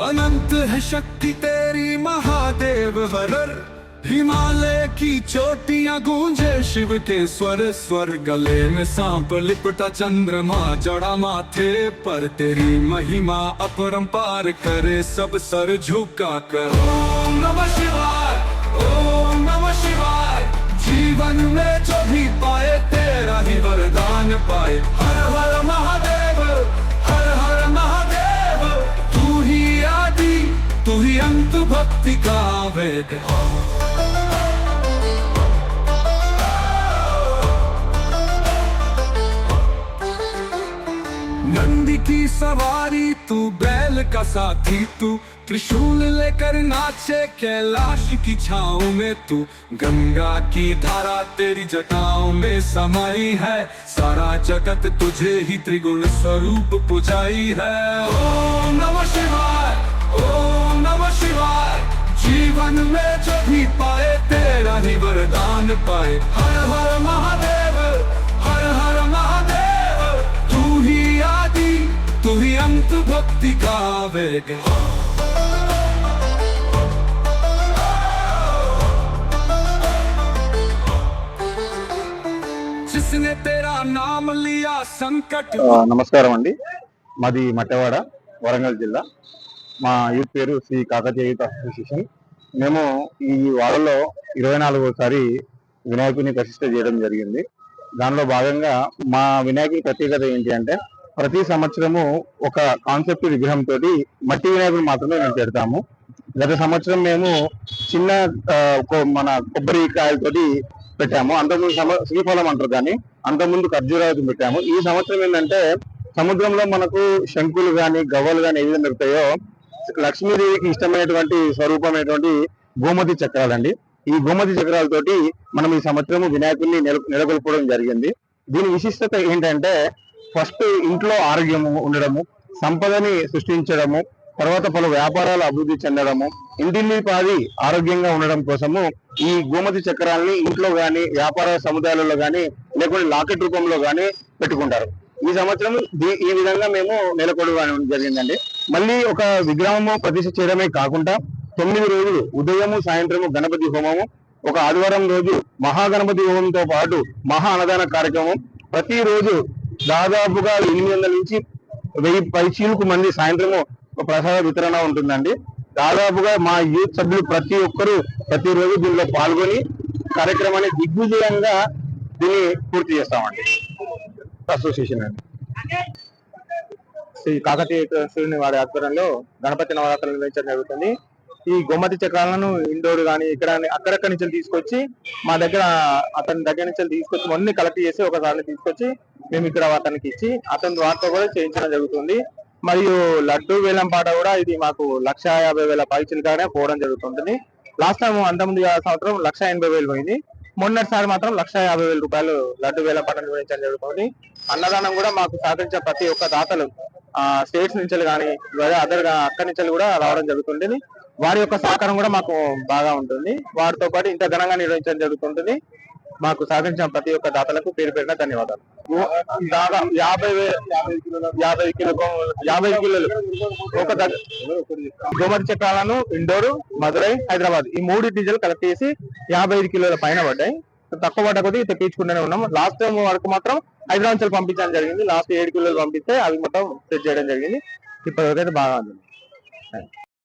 है शक्ति तेरी महादेव हरर हिमालय की चोटियाँ गूंजे शिव के स्वर स्वर गले में सांप लिपटा चंद्रमा, जड़ा माथे पर तेरी महिमा अपरंपार करे, सब सर झुका कर। ओम नमः शिवाय, ओम नमः शिवाय, जीवन में जो भी पाए, तेरा ही वरदान पाए। ही अंत भक्ति का वेद नंदी की सवारी तू, बैल का साथी तू, त्रिशूल लेकर नाचे कैलाश की छाओ में तू। गंगा की धारा तेरी जटाओं में समाई है, सारा जगत तुझे ही त्रिगुण स्वरूप पुजाई है। ओम नमः शिवाय, ओम नमः शिवाय जीवन में जो भी पाए तेरा ही वरदान पाए हर हर महादेव हर हर महादेव तू ही आदि तू ही अंत भक्ति का वेग जिसने तेरा नाम लिया संकट ఆ, నమస్కారం అండి మాది మట్టవాడ వరంగల్ జిల్లా మా యూత్ పేరు శ్రీ కాకతీయ యూత్ అసోసియేషన్. మేము ఈ వాడలో ఇరవై నాలుగోసారి వినాయకుని ప్రతిష్ట చేయడం జరిగింది. దానిలో భాగంగా మా వినాయకుని ప్రత్యేకత ఏంటి అంటే ప్రతి సంవత్సరము ఒక కాన్సెప్ట్ విగ్రహం తోటి మట్టి వినాయకుడు మాత్రమే మేము పెడతాము. గత సంవత్సరం మేము చిన్న మన కొబ్బరి కాయలతోటి పెట్టాము. అంతకుముందు శ్రీఫలం అంటారు కానీ అంతకుముందు ఖర్జూరాలతో పెట్టాము. ఈ సంవత్సరం ఏంటంటే సముద్రంలో మనకు శంకులు కానీ గవ్వలు కానీ ఏ విధంగా దొరుకుతాయో లక్ష్మీదేవికి ఇష్టమైనటువంటి స్వరూపమైనటువంటి గోమతి చక్రాలండి. ఈ గోమతి చక్రాలతోటి మనం ఈ సంవత్సరం వినాయకుడిని నెలకొల్పడం జరిగింది. దీని విశిష్టత ఏంటంటే ఫస్ట్ ఇంట్లో ఆరోగ్యము ఉండడము సంపదని సృష్టించడము తర్వాత పలు వ్యాపారాలు అభివృద్ధి చెందడము ఇంటిల్లి పాది ఆరోగ్యంగా ఉండడం కోసము ఈ గోమతి చక్రాల్ని ఇంట్లో గాని వ్యాపార సముదాయాలలో గాని లేకుంటే లాకెట్ రూపంలో గాని పెట్టుకుంటారు. ఈ సంవత్సరం ఈ విధంగా మేము నెలకొడడం జరిగిందండి. మళ్ళీ ఒక విగ్రహము ప్రతిష్ఠ చేయడమే కాకుండా తొమ్మిది రోజులు ఉదయము సాయంత్రము గణపతి హోమము ఒక ఆదివారం రోజు మహాగణపతి హోమంతో పాటు మహా అన్నదాన కార్యక్రమం. ప్రతిరోజు దాదాపుగా ఎనిమిది వందల నుంచి వెయ్యి పైచీలకు మంది సాయంత్రము ప్రసాద వితరణ ఉంటుందండి. దాదాపుగా మా యూత్ సభ్యులు ప్రతి ఒక్కరూ ప్రతిరోజు దీనిలో పాల్గొని కార్యక్రమాన్ని దిగ్విజయంగా దీన్ని పూర్తి చేస్తామండి. అసోసియేషన్ అండి. శ్రీ కాకతీయ సూర్యుని వారి ఆధ్వర్యంలో గణపతి నవరాత్రులు నిర్వహించడం జరుగుతుంది. ఈ గోమతి చక్రాలను ఇండోర్ కానీ ఇక్కడ అక్కడక్కడి నుంచి తీసుకొచ్చి మా దగ్గర అతని దగ్గర నుంచి తీసుకొచ్చి అన్ని కలెక్ట్ చేసి ఒకసారి తీసుకొచ్చి మేము ఇక్కడ అతనికి ఇచ్చి అతని వారితో కూడా చేయించడం జరుగుతుంది. మరియు లడ్డు వేలం పాట కూడా ఇది మాకు లక్ష యాభై వేల పైచలుగానే పోవడం జరుగుతుంది. లాస్ట్ టైం అంతకుముందు సంవత్సరం లక్ష ఎనభై వేలు పోయింది. మొన్నటిసారి మాత్రం లక్ష యాభై వేల రూపాయలు లడ్డు వేల పట్టణం నిర్వహించడం జరుగుతుంది. అన్నదానం కూడా మాకు సహకరించిన ప్రతి ఒక్క దాతలు ఆ స్టేట్స్ నుంచి కానీ అదర్ అక్కడి నుంచి కూడా రావడం జరుగుతుంది. వారి యొక్క సహకారం కూడా మాకు బాగా ఉంటుంది. వారితో పాటు ఇంత ఘనంగా నిర్వహించడం జరుగుతుంటుంది. మాకు సహకరించిన ప్రతి ఒక్క దాతలకు పేరు పేరున ధన్యవాదాలు. దాదాపు యాభై యాభై కిలో యాభై కిలోలు. ఒక దగ్గ- గోమతి చక్రాలను ఇండోర్ మధురై హైదరాబాద్ ఈ మూడు డీజిల్ కలెక్ట్ చేసి యాభై ఐదు కిలోల పైన పడ్డాయి. తక్కువ పడ్డ కొద్దీ తెప్పించుకుంటూనే ఉన్నాం లాస్ట్ టైం వరకు మాత్రం హైదరాబాద్ నుంచి పంపించడం జరిగింది. లాస్ట్ ఏడు కిలోలు పంపిస్తే అవి మొత్తం సెట్ చేయడం జరిగింది. ఇప్పటివరకు అయితే బాగా ఉంది.